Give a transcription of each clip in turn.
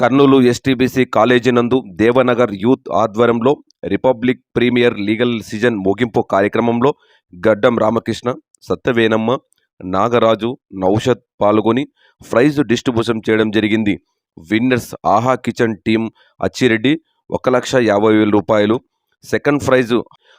Kurnool STBC college నందు Devanagar youth ఆధ్వర్యంలో republic premier league season ముగింపు కార్యక్రమంలో గడ్డం రామకృష్ణ సత్యవేనమ్మ నాగరాజు నౌషద్ పాల్గొని ప్రైజ్ డిస్ట్రిబ్యూషన్ చేయడం జరిగింది. విన్నర్స్ ఆహా కిచెన్ టీం అచ్చిరెడ్డి ఒక లక్ష యాభై వేల రూపాయలు second prize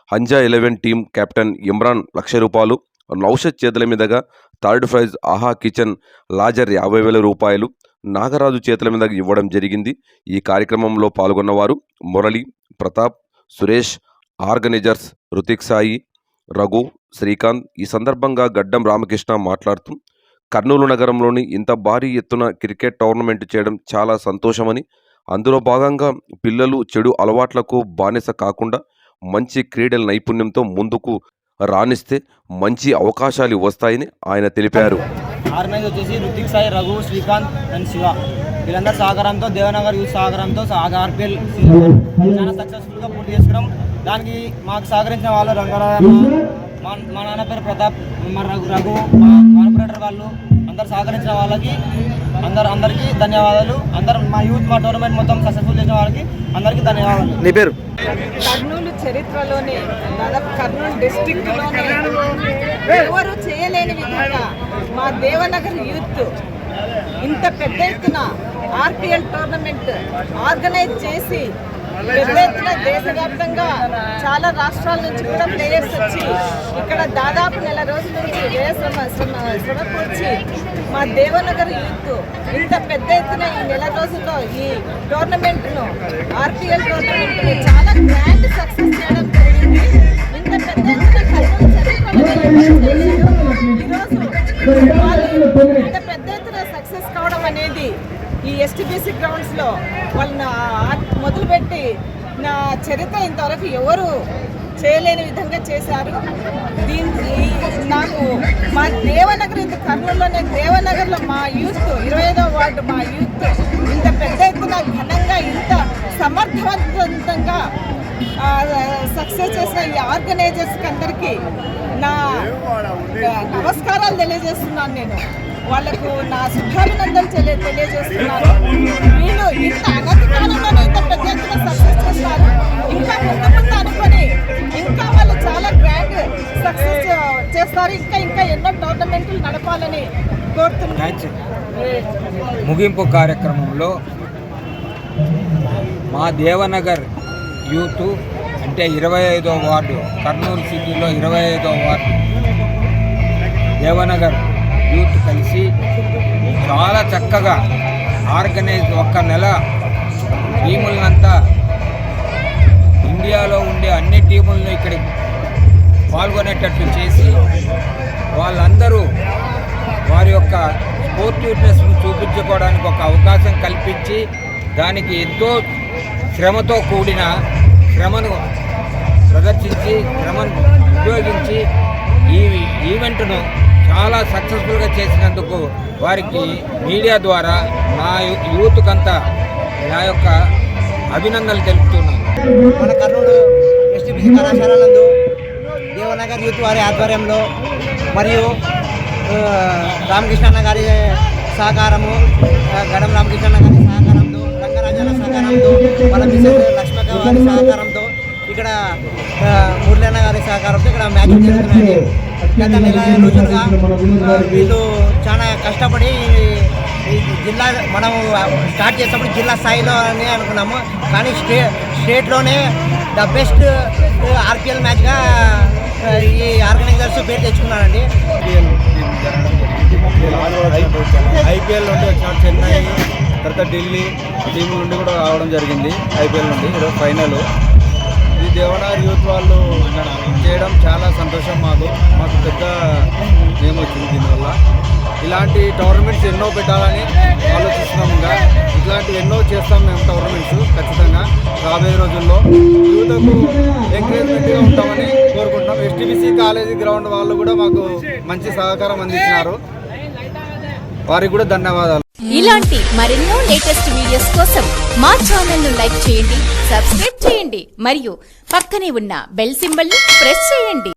Hamza eleven team captain Imran లక్ష రూపాయలు నౌషద్ చేతుల మీదుగా థర్డ్ ప్రైజ్ ఆహా కిచెన్ లాజర్ యాభై వేల రూపాయలు నాగరాజు చేతుల మీద ఇవ్వడం జరిగింది. ఈ కార్యక్రమంలో పాల్గొన్నవారు మురళి ప్రతాప్ సురేష్ ఆర్గనైజర్స్ రుతిక్ సాయి రఘు శ్రీకాంత్ ఈ సందర్భంగా గడ్డం రామకృష్ణ మాట్లాడుతూ కర్నూలు నగరంలోని ఇంత భారీ ఎత్తున క్రికెట్ టోర్నమెంట్ చేయడం చాలా సంతోషమని అందులో భాగంగా పిల్లలు చెడు అలవాట్లకు బానిస కాకుండా మంచి క్రీడల నైపుణ్యంతో ముందుకు రాణిస్తే మంచి అవకాశాలు వస్తాయని ఆయన తెలిపారు. ఆర్గనైజ్ వచ్చేసి రుతిక్ సాయి రఘు శ్రీకాంత్ అండ్ శివ. వీళ్ళందరి సహకారంతో దేవనగర్ యూత్ సహకారంతో ఆర్పిఎల్ చాలా సక్సెస్ఫుల్గా పూర్తి చేసుకున్నాం. దానికి మాకు సహకరించిన వాళ్ళు రంగారావు మా మా నాన్న పేరు ప్రతాప్ మా రఘు రఘు మా కార్పొరేటర్ వాళ్ళు అందరు సహకరించిన వాళ్ళకి అందరు అందరికీ ధన్యవాదాలు. అందరు మా యూత్ మా టోర్నమెంట్ మొత్తం సక్సెస్ఫుల్ చేసిన వాళ్ళకి అందరికీ ధన్యవాదాలు. నీ పేరు? కర్నూలు చరిత్రలోనే దాదాపు కర్నూలు డిస్టిక్లోనే ఎవరు చేయలేని విధంగా మా దేవనగర్ యూత్ ఇంత పెద్ద ఎత్తున ఆర్పిఎల్ టోర్నమెంట్ ఆర్గనైజ్ చేసి పెద్ద ఎత్తున దేశవ్యాప్తంగా చాలా రాష్ట్రాల నుంచి కూడా ప్లేయర్స్ వచ్చి ఇక్కడ దాదాపు నెల రోజుల నుంచి వ్యయ శ్రమ శ్రమ మా దేవనగర్ యూత్ ఇంత పెద్ద ఎత్తున ఈ నెల రోజుల్లో ఈ టోర్నమెంట్ను ఆర్పిఎల్ టోర్నమెంట్ను చాలా గ్రాండ్ సక్సెస్ చేయడం జరిగింది. ఈ ఎస్టీబీసీ గ్రౌండ్స్లో వాళ్ళని మొదలుపెట్టి నా చరిత్ర ఇంతవరకు ఎవరు చేయలేని విధంగా చేశారు. దీని ఈ- నాకు మా దేవనగర్ ఇంత కర్నూలులోనే దేవనగర్లో మా యూత్ ఇరవై ఐదో వార్డు మా యూత్ ఇంత పెద్ద ఎత్తున ఘనంగా ఇంత సమర్థవంతంగా సక్సెస్ చేసిన ఈ ఆర్గనైజర్స్కి అందరికీ నా నమస్కారాలు తెలియజేస్తున్నాను నేను. వాళ్ళకు నా శుభాభినందనలు తెలియ తెలియజేస్తున్నాను. వీళ్ళు ఇంత అనతి కాలంలోనే ఇంత పెద్ద ఎత్తున సక్సెస్ చేస్తారు. ఇంకా ముందు ముందు అనుకొని ఇంకా వాళ్ళు చాలా గ్రాండ్ సక్సెస్ చేస్తారు. ఇంకా ఇంకా ఎన్నో టోర్నమెంట్లు నడపాలని కోరుతున్నాను. ముగింపు కార్యక్రమంలో మా దేవనగర్ యూత్ అంటే ఇరవై ఐదో వార్డు కర్నూలు సిటీలో ఇరవై ఐదో వార్డు. దేవనగర్ యూత్ కలిసి చాలా చక్కగా ఆర్గనైజ్ ఒక్క నెల టీములనంతా ఇండియాలో ఉండే అన్ని టీములను ఇక్కడ పాల్గొనేటట్లు చేసి వాళ్ళందరూ వారి యొక్క స్పోర్టివ్నెస్ను చూపించుకోవడానికి ఒక అవకాశం కల్పించి దానికి ఎంతో శ్రమతో కూడిన శ్రమను ప్రదర్శించి శ్రమను ఉపయోగించి ఈ ఈవెంట్ను చాలా సక్సెస్ఫుల్గా చేసినందుకు వారికి మీడియా ద్వారా నా యూత్కంతా నా యొక్క అభినందనలు తెలుపుతున్నాను. మన కర్నూలు ఎస్టీపీసీ కళాశాల నందు దేవనగర్ యూత్ వారి ఆధ్వర్యంలో మరియు రామకృష్ణ రామకృష్ణన్న గారి సహకారము గడం రామకృష్ణ గారి సహకారంతో రంగరాజాల సహకారంతో మన మిసెస్ లక్ష్మక్క గారి సహకారంతో ఇక్కడ ఆ, మురళన్న గారి సహకారంతో ఇక్కడ మ్యాచ్ జరుగుతున్నాయి. గత నెల రోజులుగా వీళ్ళు చాలా కష్టపడి ఈ జిల్లా మనం స్టార్ట్ చేసినప్పుడు జిల్లా స్థాయిలో అని అనుకున్నాము. కానీ స్టే స్టేట్లోనే ద బెస్ట్ ఆర్పిఎల్ మ్యాచ్గా ఈ ఆర్గనైజర్స్ పేరు తెచ్చుకున్నారండి. ఐపీఎల్ నుండి వచ్చిన చెన్నై తర్వాత ఢిల్లీ టీముల నుండి కూడా రావడం జరిగింది ఐపీఎల్ నుండి. ఈరోజు ఫైనల్. దేవనార్ యూత్ వాళ్ళు చేయడం చాలా సంతోషం మాకు. మాకు పెద్ద నేమ్ వచ్చింది దీనివల్ల. ఇలాంటి టోర్నమెంట్స్ ఎన్నో పెట్టాలని ఆలోచిస్తున్నాం ఇంకా. ఇట్లాంటివి ఎన్నో చేస్తాం మేము టోర్నమెంట్స్ ఖచ్చితంగా రాబోయే రోజుల్లో. యూత్కు ఎంకరేజ్మెంట్గా ఉంటామని కోరుకుంటున్నాం. ఎస్టీబీసీ కాలేజీ గ్రౌండ్ వాళ్ళు కూడా మాకు మంచి సహకారం అందించినారు. వారికి కూడా ధన్యవాదాలు. ఇలాంటి మరెన్నో లేటెస్ట్ వీడియోస్ కోసం మా ఛానల్ను లైక్ చేయండి సబ్స్క్రైబ్ చేయండి మరియు పక్కనే ఉన్న బెల్ సింబల్ని ప్రెస్ చేయండి.